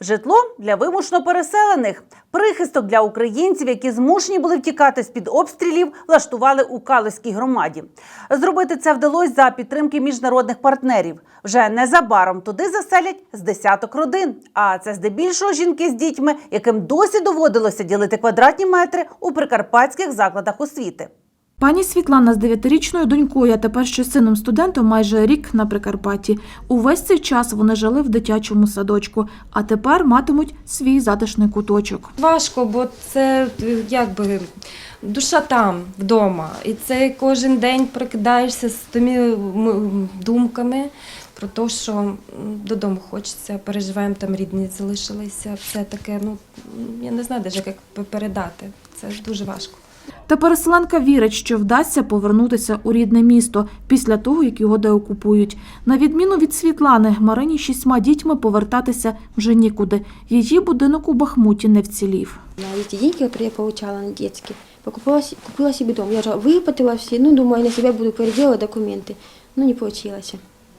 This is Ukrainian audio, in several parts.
Житло для вимушено переселених. Прихисток для українців, які змушені були втікати з під обстрілів, влаштували у Калузькій громаді. Зробити це вдалося за підтримки міжнародних партнерів. Вже незабаром туди заселять з десяток родин. А це здебільшого жінки з дітьми, яким досі доводилося ділити квадратні метри у прикарпатських закладах освіти. Пані Світлана з дев'ятирічною донькою, а тепер ще сином студентом майже рік на Прикарпатті. Увесь цей час вони жили в дитячому садочку, а тепер матимуть свій затишний куточок. Важко, бо це якби душа там, вдома. І це кожен день прокидаєшся з тими думками про те, що додому хочеться, переживаємо, там рідні залишилися. Все таке, ну я не знаю навіть, як передати. Це дуже важко. Та переселенка вірить, що вдасться повернутися у рідне місто після того, як його деокупують. На відміну від Світлани, Марині з шістьма дітьми повертатися вже нікуди. Її будинок у Бахмуті не вцілів. На эти деньги, которые я получала на детские, покупала, се- купила себе дом. Я уже выплатила все, ну, думаю, на себя буду переделать документы. Но не получилось.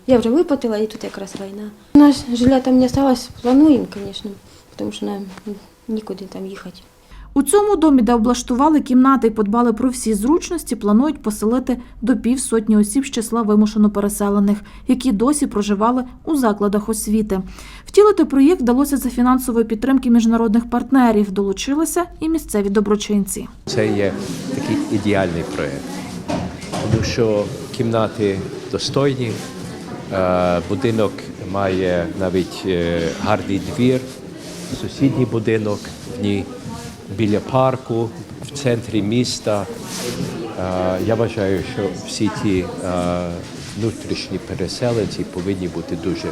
Я уже выплатила, и тут как раз война. У нас жилья там не осталось, плануем, конечно, потому что нам никуда там ехать. У цьому домі, де облаштували кімнати і подбали про всі зручності, планують поселити до півсотні осіб з числа вимушено переселених, які досі проживали у закладах освіти. Втілити проєкт вдалося за фінансової підтримки міжнародних партнерів. Долучилися і місцеві доброчинці. Це є такий ідеальний проєкт, тому що кімнати достойні, е, будинок має навіть е, гарний двір, сусідній будинок в ній біля парку, в центрі міста. Е, Я вважаю, що всі ті е, внутрішні переселенці повинні бути дуже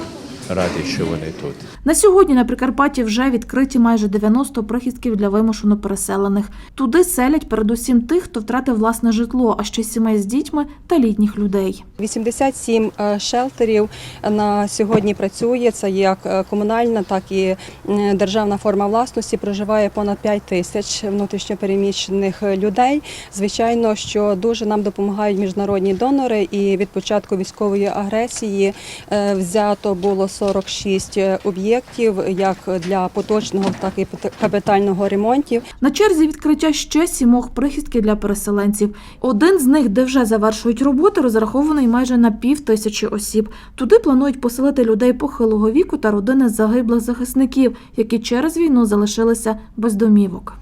раді, що вони тут. На сьогодні на Прикарпатті вже відкриті майже 90 прихистків для вимушено переселених. Туди селять передусім тих, хто втратив власне житло, а ще сімей з дітьми та літніх людей. 87 е, шелтерів на сьогодні працює. Це як е, комунальна, так і державна форма власності. Проживає понад 5 тисяч внутрішньопереміщених людей. Звичайно, що дуже нам допомагають міжнародні донори. І від початку військової агресії е, взято було 46 об'єктів, як для поточного, так і капітального ремонтів. На черзі відкриття ще сімох прихистків для переселенців. Один з них, де вже завершують роботи, розрахований майже на пів тисячі осіб. Туди планують поселити людей похилого віку та родини загиблих захисників, які через війну залишилися без домівок.